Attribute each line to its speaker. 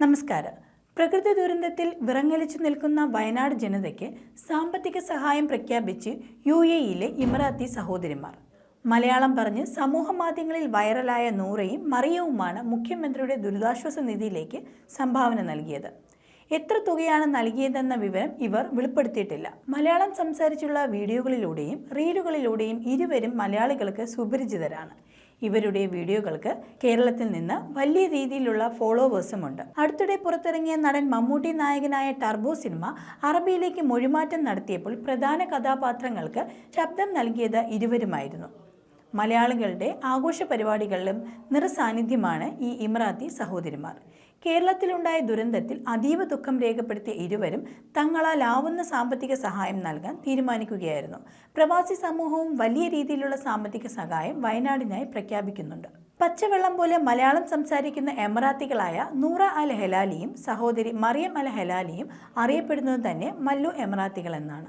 Speaker 1: നമസ്കാരം. പ്രകൃതി ദുരന്തത്തിൽ വിറങ്ങലിച്ചു നിൽക്കുന്ന വയനാട് ജനതയ്ക്ക് സാമ്പത്തിക സഹായം പ്രഖ്യാപിച്ച് യു എ ഇയിലെ ഇമറാത്തി സഹോദരിമാർ. മലയാളം പറഞ്ഞ് സമൂഹ മാധ്യമങ്ങളിൽ വൈറലായ നൂറയും മറിയവുമാണ് മുഖ്യമന്ത്രിയുടെ ദുരിതാശ്വാസ നിധിയിലേക്ക് സംഭാവന നൽകിയത്. എത്ര തുകയാണ് നൽകിയതെന്ന വിവരം ഇവർ വെളിപ്പെടുത്തിയിട്ടില്ല. മലയാളം സംസാരിച്ചുള്ള വീഡിയോകളിലൂടെയും റീലുകളിലൂടെയും ഇരുവരും മലയാളികൾക്ക് സുപരിചിതരാണ്. ഇവരുടെ വീഡിയോകൾക്ക് കേരളത്തിൽ നിന്ന് വലിയ രീതിയിലുള്ള ഫോളോവേഴ്സുമുണ്ട് അടുത്തിടെ പുറത്തിറങ്ങിയ നടൻ മമ്മൂട്ടി നായകനായ ടർബോ സിനിമ അറബിയിലേക്ക് മൊഴിമാറ്റം നടത്തിയപ്പോൾ പ്രധാന കഥാപാത്രങ്ങൾക്ക് ശബ്ദം നൽകിയത് ഇരുവരുമായിരുന്നു. മലയാളികളുടെ ആഘോഷ പരിപാടികളിലും നിറസാന്നിധ്യമാണ് ഈ ഇമ്രാത്തി സഹോദരിമാർ. കേരളത്തിലുണ്ടായ ദുരന്തത്തിൽ അതീവ ദുഃഖം രേഖപ്പെടുത്തിയ ഇരുവരും തങ്ങളാലാവുന്ന സാമ്പത്തിക സഹായം നൽകാൻ തീരുമാനിക്കുകയായിരുന്നു. പ്രവാസി സമൂഹവും വലിയ രീതിയിലുള്ള സാമ്പത്തിക സഹായം വയനാടിനായി പ്രഖ്യാപിക്കുന്നുണ്ട്. പച്ചവെള്ളം പോലെ മലയാളം സംസാരിക്കുന്ന എമറാത്തികളായ നൂറ അൽ ഹെലാലിയും സഹോദരി മറിയം അൽ ഹെലാലിയും അറിയപ്പെടുന്നത് തന്നെ മല്ലു എമറാത്തികൾ എന്നാണ്